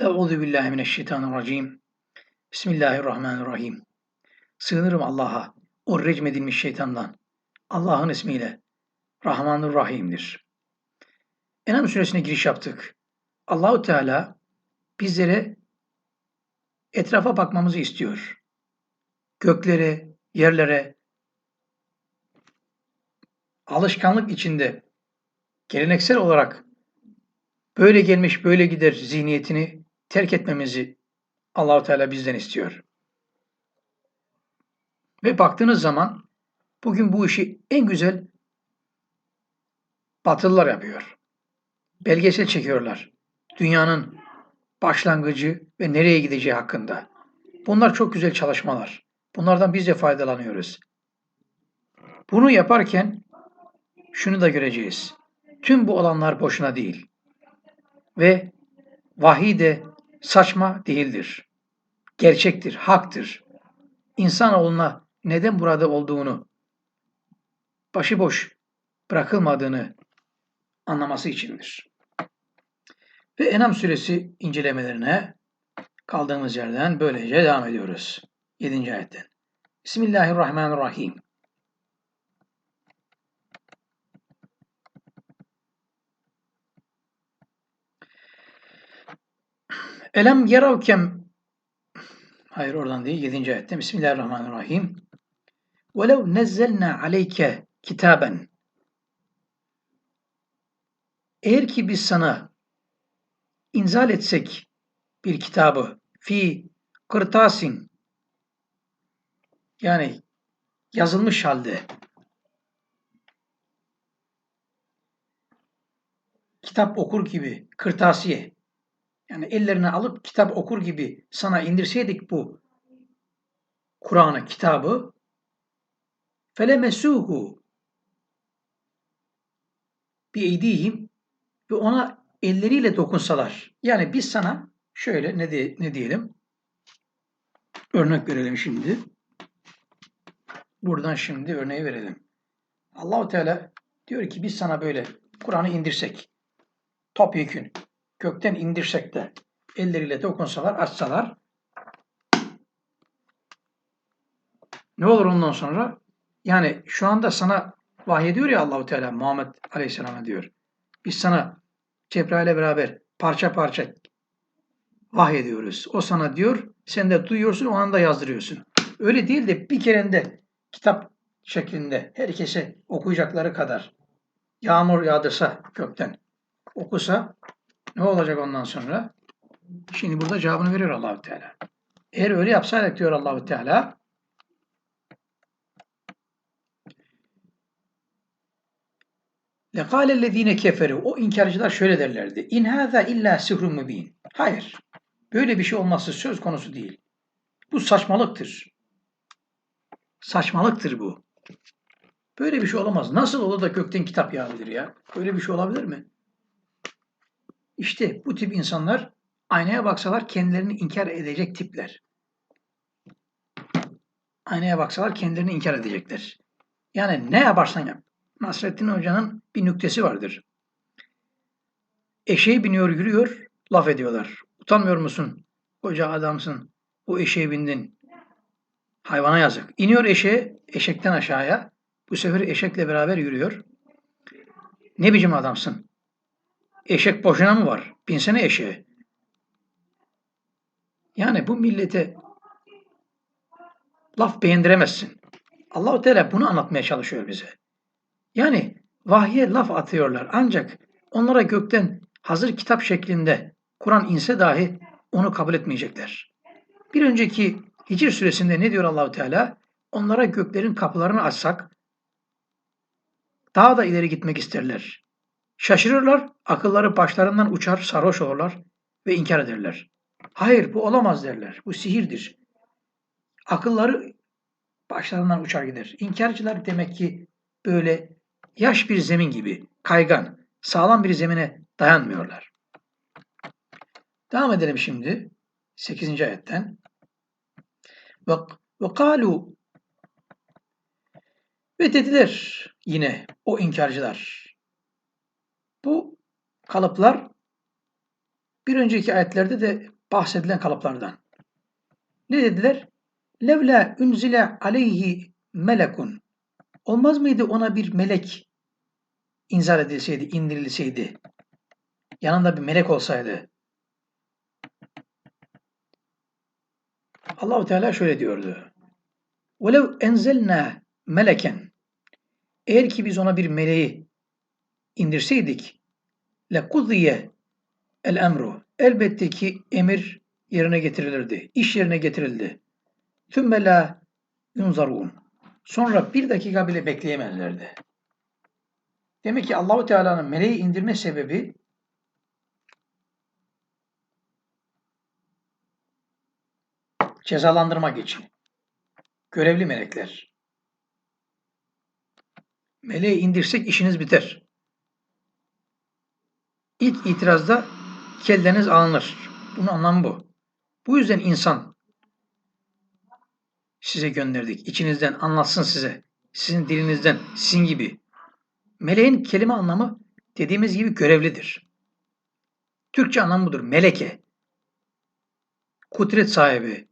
Euzu billahi mineşşeytanirracim. Bismillahirrahmanirrahim. Sığınırım Allah'a, o recmedilmiş şeytandan. Allah'ın ismiyle. Rahmanur Rahim'dir. Enam suresine giriş yaptık. Allahu Teala bizlere etrafa bakmamızı istiyor. Göklere, yerlere alışkanlık içinde geleneksel olarak böyle gelmiş böyle gider zihniyetini terk etmemizi Allahu Teala bizden istiyor. Ve baktığınız zaman bugün bu işi en güzel Batılılar yapıyor. Belgesel çekiyorlar. Dünyanın başlangıcı ve nereye gideceği hakkında. Bunlar çok güzel çalışmalar. Bunlardan biz de faydalanıyoruz. Bunu yaparken şunu da göreceğiz. Tüm bu olanlar boşuna değil. Ve vahiy de saçma değildir. Gerçektir, haktır. İnsanoğluna neden burada olduğunu, başıboş bırakılmadığını anlaması içindir. Ve Enam suresi incelemelerine kaldığımız yerden böylece devam ediyoruz. 7. ayetten. Bismillahirrahmanirrahim. Elem yeravkem Hayır oradan değil. 7. ayette Bismillahirrahmanirrahim. Velev nezzelna aleyke kitaben Eğer ki biz sana inzal etsek bir kitabı fi kırtasin yani yazılmış halde kitap okur gibi kırtasiye yani ellerine alıp kitap okur gibi sana indirseydik bu Kur'an'ı, kitabı felemesuhu bir eydihim ve ona elleriyle dokunsalar. Yani biz sana şöyle ne, de, ne diyelim? Örnek verelim şimdi. Buradan şimdi örneği verelim. Allahu Teala diyor ki biz sana böyle Kur'an'ı indirsek topyekün kökten indirsek de elleriyle dokunsalar, açsalar ne olur ondan sonra? Yani şu anda sana vahyediyor ya Allahu Teala Muhammed Aleyhisselam'a diyor. Biz sana Cebrail'e beraber parça parça vahyediyoruz. O sana diyor, sen de duyuyorsun, o anda yazdırıyorsun. Öyle değil de bir kerende kitap şeklinde herkese okuyacakları kadar yağmur yağdırsa kökten okusa ne olacak ondan sonra? Şimdi burada cevabını veriyor Allahu Teala. Eğer öyle yapsaydık diyor Allahu Teala لَقَالَ الَّذ۪ينَ كَفَرُوا O inkarcılar şöyle derlerdi. اِنْ هَذَا اِلَّا سِهْرٌ مُب۪ينَ Hayır. Böyle bir şey olması söz konusu değil. Bu saçmalıktır. Saçmalıktır bu. Böyle bir şey olamaz. Nasıl olur da kökten kitap yağabilir ya? Böyle bir şey olabilir mi? İşte bu tip insanlar aynaya baksalar kendilerini inkar edecek tipler. Aynaya baksalar kendilerini inkar edecekler. Yani ne yaparsan yap. Nasrettin Hoca'nın bir nüktesi vardır. Eşeğe biniyor yürüyor, laf ediyorlar. Utanmıyor musun? Koca adamsın. O eşeğe bindin. Hayvana yazık. İniyor eşeğe, eşekten aşağıya. Bu sefer eşekle beraber yürüyor. Ne biçim adamsın? Eşek boşuna mı var? Binsene eşeğe. Yani bu millete laf beğendiremezsin. Allahu Teala bunu anlatmaya çalışıyor bize. Yani vahye laf atıyorlar ancak onlara gökten hazır kitap şeklinde Kur'an inse dahi onu kabul etmeyecekler. Bir önceki Hicr suresinde ne diyor Allahu Teala? Onlara göklerin kapılarını açsak daha da ileri gitmek isterler. Şaşırırlar, akılları başlarından uçar, sarhoş olurlar ve inkar ederler. Hayır bu olamaz derler. Bu sihirdir. Akılları başlarından uçar gider. İnkarcılar demek ki böyle yaş bir zemin gibi kaygan, sağlam bir zemine dayanmıyorlar. Devam edelim şimdi 8. ayetten. Ve, kalu ve dediler yine o inkarcılar bu kalıplar bir önceki ayetlerde de bahsedilen kalıplardan. Ne dediler? Levla unzile aleyhi melekun. Olmaz mıydı ona bir melek inzar edilseydi, indirilseydi? Yanında bir melek olsaydı. Allahu Teala şöyle diyordu. Velev enzelna meleken. Eğer ki biz ona bir meleği indirseydik لَقُضِيَ el emru elbette ki emir yerine getirilirdi. iş yerine getirildi. ثُمَّ لَا يُنْظَرُونَ Sonra bir dakika bile bekleyemezlerdi. Demek ki Allahu Teala'nın meleği indirme sebebi cezalandırmak için. Görevli melekler. Meleği indirsek işiniz biter. İlk itirazda kelleniz alınır. Bunun anlamı bu. Bu yüzden insan size gönderdik. İçinizden anlatsın size. Sizin dilinizden, sizin gibi. Meleğin kelime anlamı dediğimiz gibi görevlidir. Türkçe anlamı budur. Meleke. Kudret sahibi.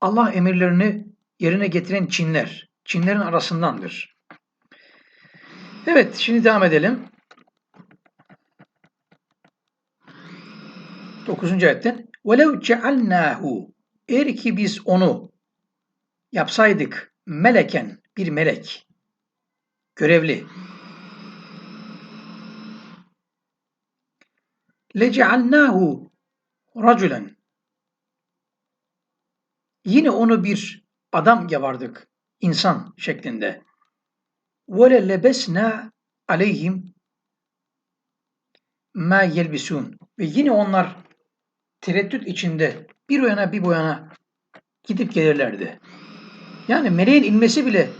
Allah emirlerini yerine getiren Çinler. Çinlerin arasındandır. Evet, şimdi devam edelim. 9. ayetten وَلَوْ جَعَلْنَاهُ Eğer ki biz onu yapsaydık meleken, bir melek, görevli. لَجَعَلْنَاهُ raculen Yine onu bir adam yapardık, insan şeklinde. وَلَا لَبَسْنَا aleyhim ma yelbisun ve yine onlar tereddüt içinde bir o bir bu yana gidip gelirlerdi. Yani meleğin inmesi bile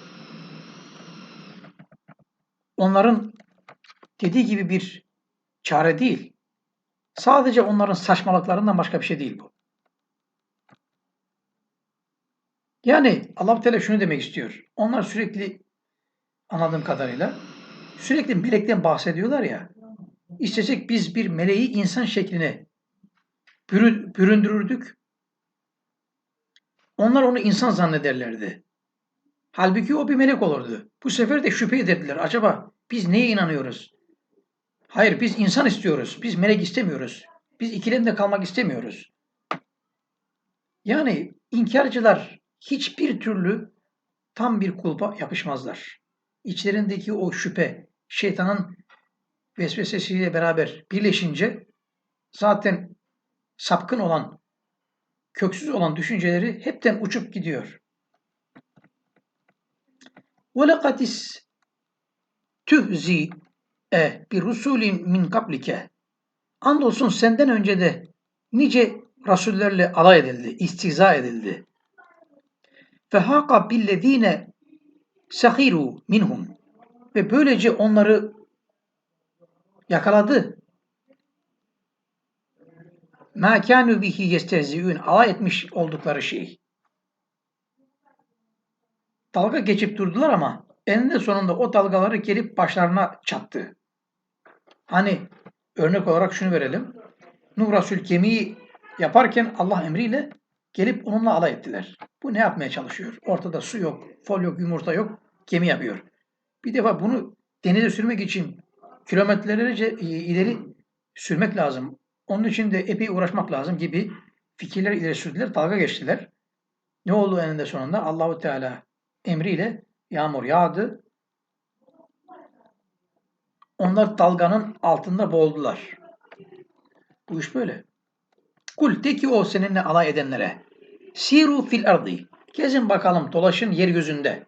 onların dediği gibi bir çare değil. Sadece onların saçmalıklarından başka bir şey değil bu. Yani allah Teala şunu demek istiyor. Onlar sürekli anladığım kadarıyla sürekli melekten bahsediyorlar ya. İstesek biz bir meleği insan şekline büründürürdük. Onlar onu insan zannederlerdi. Halbuki o bir melek olurdu. Bu sefer de şüphe ederdiler. Acaba biz neye inanıyoruz? Hayır biz insan istiyoruz. Biz melek istemiyoruz. Biz ikilemde kalmak istemiyoruz. Yani inkarcılar hiçbir türlü tam bir kulpa yapışmazlar. İçlerindeki o şüphe şeytanın vesvesesiyle beraber birleşince zaten sapkın olan, köksüz olan düşünceleri hepten uçup gidiyor. وَلَقَدْ tühzi e bir rusulin min kablike. Andolsun senden önce de nice rasullerle alay edildi, istiza edildi. Fehaka billezine sahiru minhum. Ve böylece onları yakaladı. Ma kanu bihi yestehzi'un. Alay etmiş oldukları şey. Dalga geçip durdular ama eninde sonunda o dalgaları gelip başlarına çattı. Hani örnek olarak şunu verelim. Nuh Rasul gemiyi yaparken Allah emriyle gelip onunla alay ettiler. Bu ne yapmaya çalışıyor? Ortada su yok, fol yok, yumurta yok, gemi yapıyor. Bir defa bunu denize sürmek için kilometrelerce ileri sürmek lazım. Onun için de epey uğraşmak lazım gibi fikirler ileri sürdüler, dalga geçtiler. Ne oldu eninde sonunda? Allahu Teala emriyle yağmur yağdı. Onlar dalganın altında boğuldular. Bu iş böyle. Kul de ki o seninle alay edenlere. Siru fil ardi. Gezin bakalım dolaşın yeryüzünde.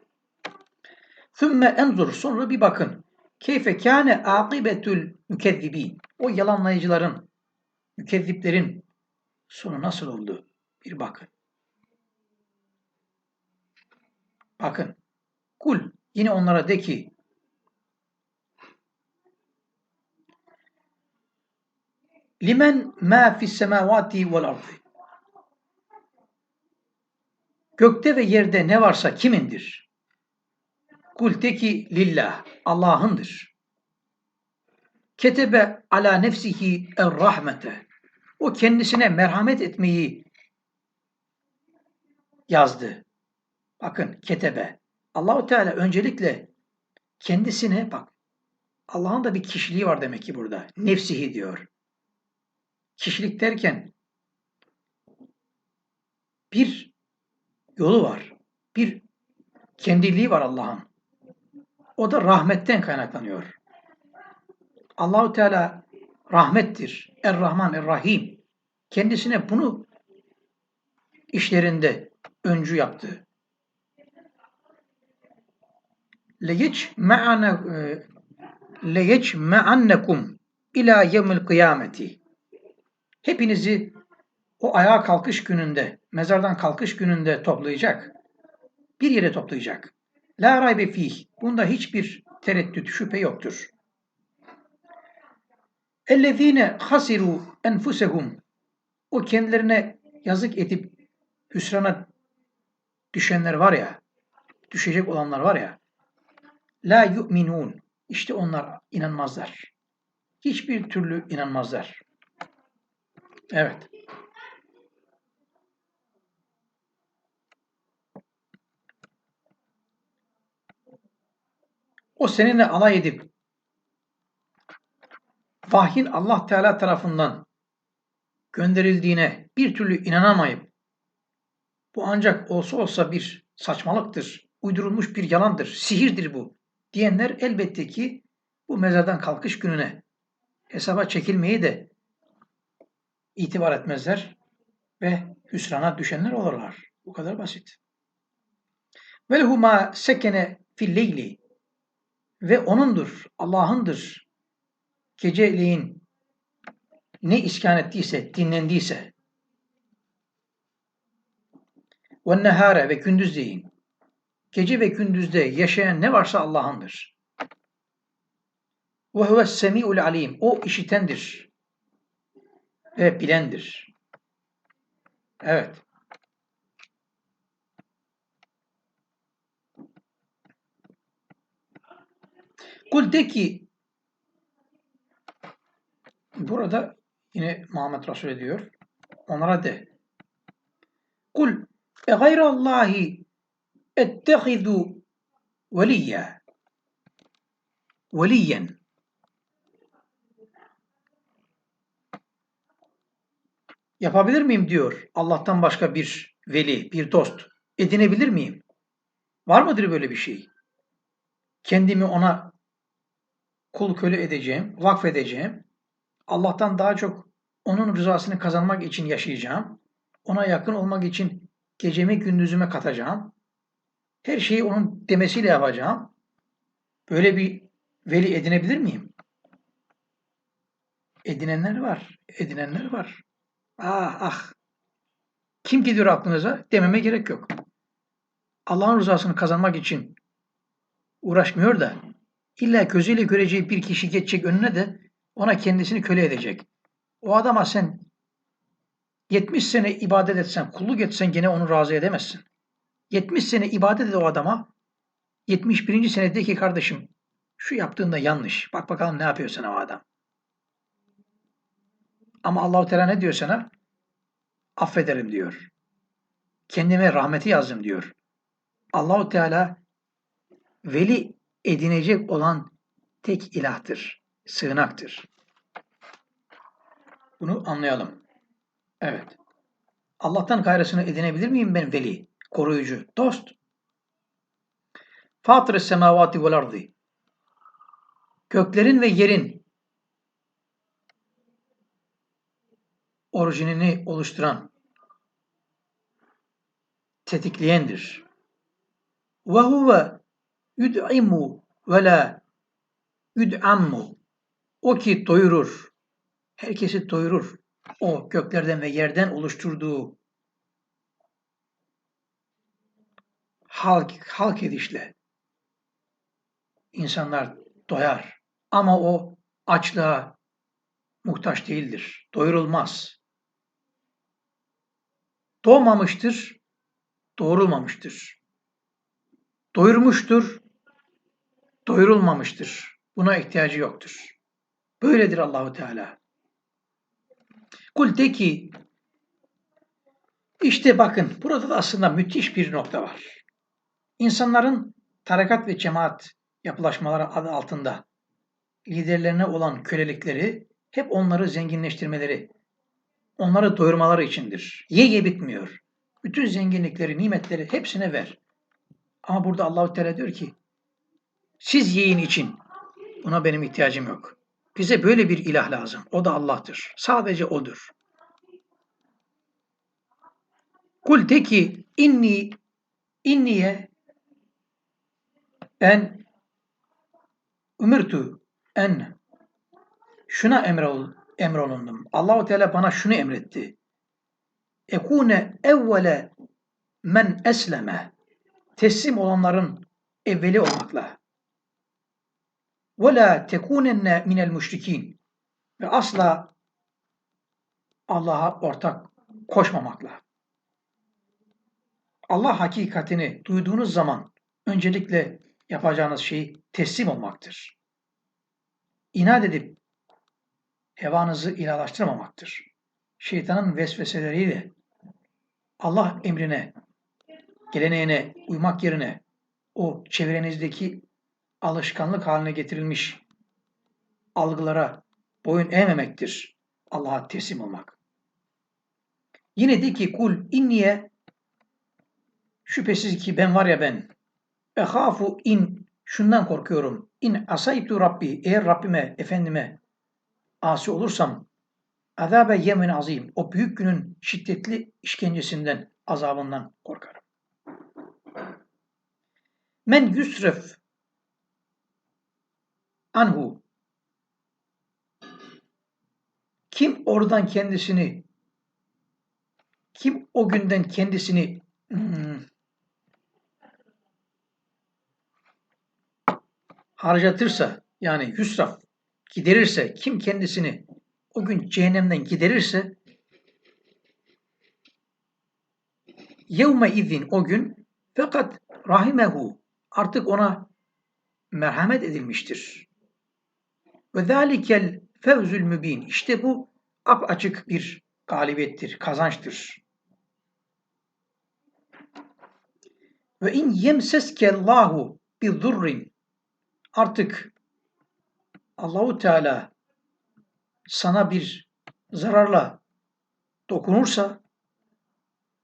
Thümme enzur sonra bir bakın. Keyfe kâne âkibetül mükezzibîn. O yalanlayıcıların, mükezziplerin sonu nasıl oldu? Bir bakın. Bakın. Kul yine onlara de ki Limen ma fis semavati vel ardı. Gökte ve yerde ne varsa kimindir? Kul de ki lillah, Allah'ındır. ketebe ala nefsihi er-rahmete. O kendisine merhamet etmeyi yazdı. Bakın ketebe. Allahu Teala öncelikle kendisine bak Allah'ın da bir kişiliği var demek ki burada. Nefsihi diyor. Kişilik derken bir yolu var. Bir kendiliği var Allah'ın. O da rahmetten kaynaklanıyor. Allahu Teala rahmettir. Er-Rahman, Er-Rahim. Kendisine bunu işlerinde öncü yaptı. Legeç me'ane legeç me'annekum ila yevmil kıyameti. Hepinizi o ayağa kalkış gününde, mezardan kalkış gününde toplayacak. Bir yere toplayacak. La raybe fih. Bunda hiçbir tereddüt, şüphe yoktur. Ellezine hasiru enfusehum. O kendilerine yazık edip hüsrana düşenler var ya, düşecek olanlar var ya, la yu'minun. İşte onlar inanmazlar. Hiçbir türlü inanmazlar. Evet. O seninle alay edip vahyin Allah Teala tarafından gönderildiğine bir türlü inanamayıp bu ancak olsa olsa bir saçmalıktır, uydurulmuş bir yalandır, sihirdir bu diyenler elbette ki bu mezardan kalkış gününe hesaba çekilmeyi de itibar etmezler ve hüsrana düşenler olurlar. Bu kadar basit. Velhu ma sekene fil leyli ve O'nundur, Allah'ındır. Geceleyin ne iskan ettiyse, dinlendiyse ve nehare ve gündüzleyin gece ve gündüzde yaşayan ne varsa Allah'ındır. Ve huves semi'ul alim. O işitendir ve bilendir. Evet. Kul de ki burada yine Muhammed Resul ediyor. Onlara de. Kul e gayrallahi ettehizu veliyya veliyen yapabilir miyim diyor Allah'tan başka bir veli, bir dost edinebilir miyim? Var mıdır böyle bir şey? Kendimi ona kul köle edeceğim, vakfedeceğim. Allah'tan daha çok onun rızasını kazanmak için yaşayacağım. Ona yakın olmak için gecemi gündüzüme katacağım. Her şeyi onun demesiyle yapacağım. Böyle bir veli edinebilir miyim? Edinenler var. Edinenler var. Ah ah. Kim gidiyor aklınıza? Dememe gerek yok. Allah'ın rızasını kazanmak için uğraşmıyor da illa gözüyle göreceği bir kişi geçecek önüne de ona kendisini köle edecek. O adama sen 70 sene ibadet etsen, kulluk etsen gene onu razı edemezsin. 70 sene ibadet et o adama. 71. senedeki kardeşim şu yaptığında yanlış. Bak bakalım ne yapıyor sana o adam. Ama Allahu Teala ne diyor sana? Affederim diyor. Kendime rahmeti yazdım diyor. Allahu Teala veli edinecek olan tek ilahtır, sığınaktır. Bunu anlayalım. Evet. Allah'tan gayrısını edinebilir miyim ben veli, koruyucu, dost? Fatır-ı semavati vel ardı. Göklerin ve yerin orijinini oluşturan, tetikleyendir. Ve huve yud'imu ve la yud'ammu. O ki doyurur, herkesi doyurur. O göklerden ve yerden oluşturduğu halk, halk edişle insanlar doyar. Ama o açlığa muhtaç değildir. Doyurulmaz. Doğmamıştır, doğrulmamıştır. Doyurmuştur, doyurulmamıştır. Buna ihtiyacı yoktur. Böyledir Allahu Teala. Kul de ki işte bakın burada da aslında müthiş bir nokta var. İnsanların tarikat ve cemaat yapılaşmaları adı altında liderlerine olan kölelikleri hep onları zenginleştirmeleri, onları doyurmaları içindir. Ye ye bitmiyor. Bütün zenginlikleri, nimetleri hepsine ver. Ama burada Allahu Teala diyor ki siz yiyin için buna benim ihtiyacım yok. Bize böyle bir ilah lazım. O da Allah'tır. Sadece O'dur. Kul de ki inni inniye ben ümirtu en şuna emrol, emrolundum. Allahu Teala bana şunu emretti. Ekune evvele men esleme teslim olanların evveli olmakla. Ve la tekunenne minel müşrikin ve asla Allah'a ortak koşmamakla. Allah hakikatini duyduğunuz zaman öncelikle yapacağınız şey teslim olmaktır. İnat edip hevanızı ilahlaştırmamaktır. Şeytanın vesveseleriyle Allah emrine, geleneğine uymak yerine o çevrenizdeki alışkanlık haline getirilmiş algılara boyun eğmemektir. Allah'a teslim olmak. Yine de ki kul inniye şüphesiz ki ben var ya ben ehafu in şundan korkuyorum. İn asaytu Rabbi eğer Rabbime, Efendime asi olursam azabe yemin azim o büyük günün şiddetli işkencesinden, azabından korkarım. Men yusref anhu kim oradan kendisini kim o günden kendisini hmm, harcatırsa yani yusraf giderirse kim kendisini o gün cehennemden giderirse yevme izin o gün fakat rahimehu artık ona merhamet edilmiştir. Ve zâlikel fevzül mübin. İşte bu açık bir galibiyettir, kazançtır. Ve in yemseske Allahu bi zurrin artık Allahu Teala sana bir zararla dokunursa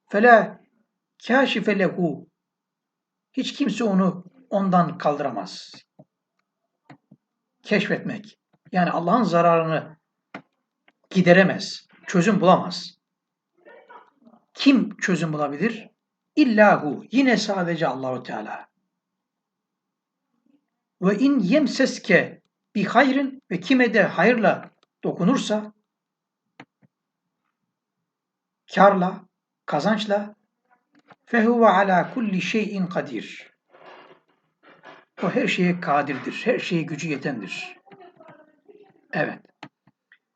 fela kâşife lehu hiç kimse onu ondan kaldıramaz. Keşfetmek. Yani Allah'ın zararını gideremez. Çözüm bulamaz. Kim çözüm bulabilir? İllahu. Yine sadece Allahu Teala. Ve in yemseske bir hayrin ve kime de hayırla dokunursa karla, kazançla fehuve ala kulli şeyin kadir. O her şeye kadirdir. Her şeye gücü yetendir. Evet.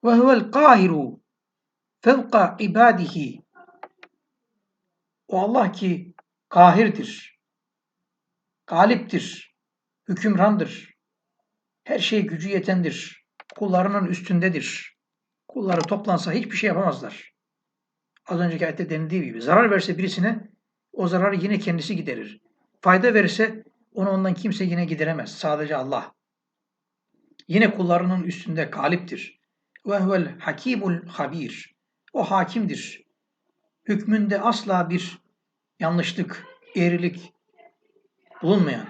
Ve huvel kahiru fevka ibadihi. O Allah ki kahirdir. Galiptir. Hükümrandır. Her şeye gücü yetendir. Kullarının üstündedir. Kulları toplansa hiçbir şey yapamazlar. Az önceki ayette denildiği gibi zarar verse birisine o zararı yine kendisi giderir. Fayda verirse onu ondan kimse yine gideremez. Sadece Allah. Yine kullarının üstünde galiptir. Ve huvel hakimul habir. O hakimdir. Hükmünde asla bir yanlışlık, eğrilik bulunmayan,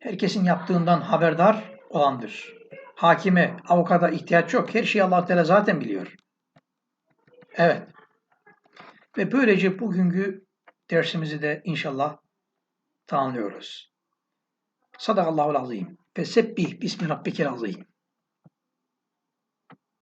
herkesin yaptığından haberdar olandır. Hakime, avukata ihtiyaç yok. Her şeyi Allah Teala zaten biliyor. Evet. Ve böylece bugünkü dersimizi de inşallah tamamlıyoruz. Sadakallahul azim. Fesebbih bismi rabbikel azim.